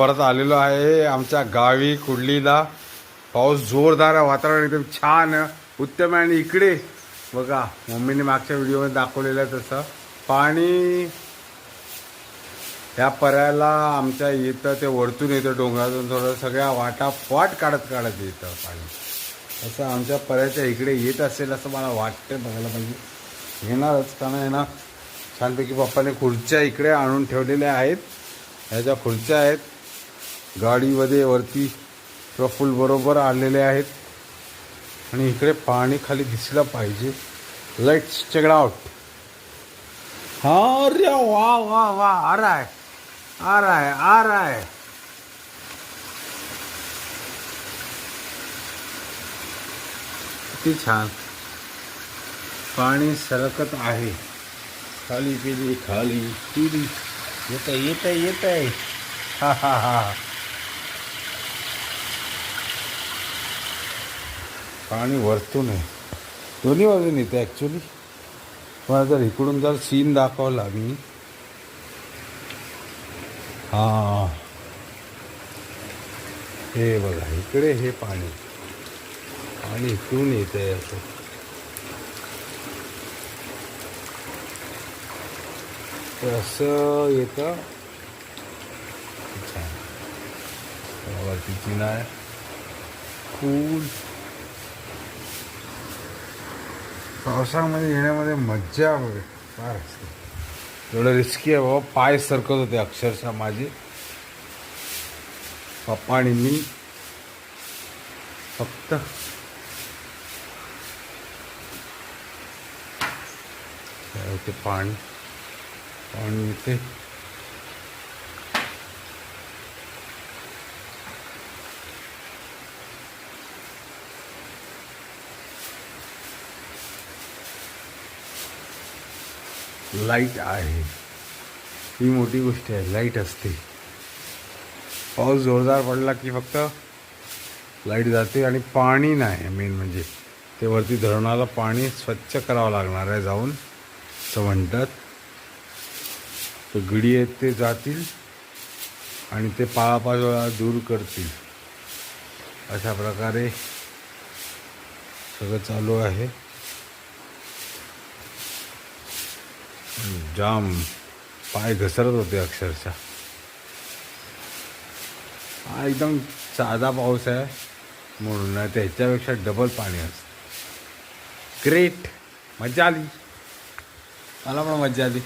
परत आलेलो आहे आमच्या गावी कुडलीला. पाऊस जोरदार वातावरण एकदम छान उत्तम आहे आणि इकडे बघा मम्मीने मागच्या व्हिडिओमध्ये दाखवलेलं आहे तसं. पाणी ह्या पर्याला आमच्या येतं ते वरतून येतं डोंगरातून थोडं सगळ्या वाटा वाट काढत काढत येतं पाणी. असं आमच्या पर्याच्या इकडे येत असेल असं मला वाटतं बघायला पाहिजे. येणारच कारण आहे ना छानपैकी पप्पाने खुर्च्या इकडे आणून ठेवलेल्या आहेत. ह्या ज्या खुर्च्या आहेत. गाडीमध्ये वरती प्रफुल बरोबर आलेले आहेत. आणि इकडे पाणी खाली दिसलं पाहिजे. लाईट्स चेक आउट अरे वा वा वा. आर रहा आर आ आर है किती छान. पाणी सरकत आहे. खाली पिली खाली पिली येत आहे येत आहे येत आहे हा हा हा. पाणी वरतून आहे. दोन्ही बाजून येते ॲक्च्युली मला जर इकडून जर सीन दाखवला मी. हा. हे बघा इकडे हे पाणी. आणि इकडून येते असं. असं येतं. छान. वरती चिना आहे फूल पावसामध्ये येण्यामध्ये मज्जा वगैरे फार असते. एवढं रिस्की आहे बाबा पाय सरकत होते अक्षरशः माझे. पप्पा आणि मी फक्त ते पाणी पाणी येते. लाइट आहे. ही मोठी गोष्ट आहे लाइट असते. पाऊस जोरदार पडला की फक्त लाइट जाते आणि पाणी नाही मेन म्हणजे. ते वरती धरणाला पाणी स्वच्छ करावं लागणार आहे जाऊन असं म्हणतात. तर गडी आहेत ते जातील आणि ते पाळापाळा दूर करतील. अशा प्रकारे सगळं चालू आहे. जाम पाय घसरत होते अक्षरशः. हा एकदम साधा पाऊस आहे. म्हणून त्याच्यापेक्षा डबल पाणी असतं. ग्रेट मजा आली. मला पण मजा आली.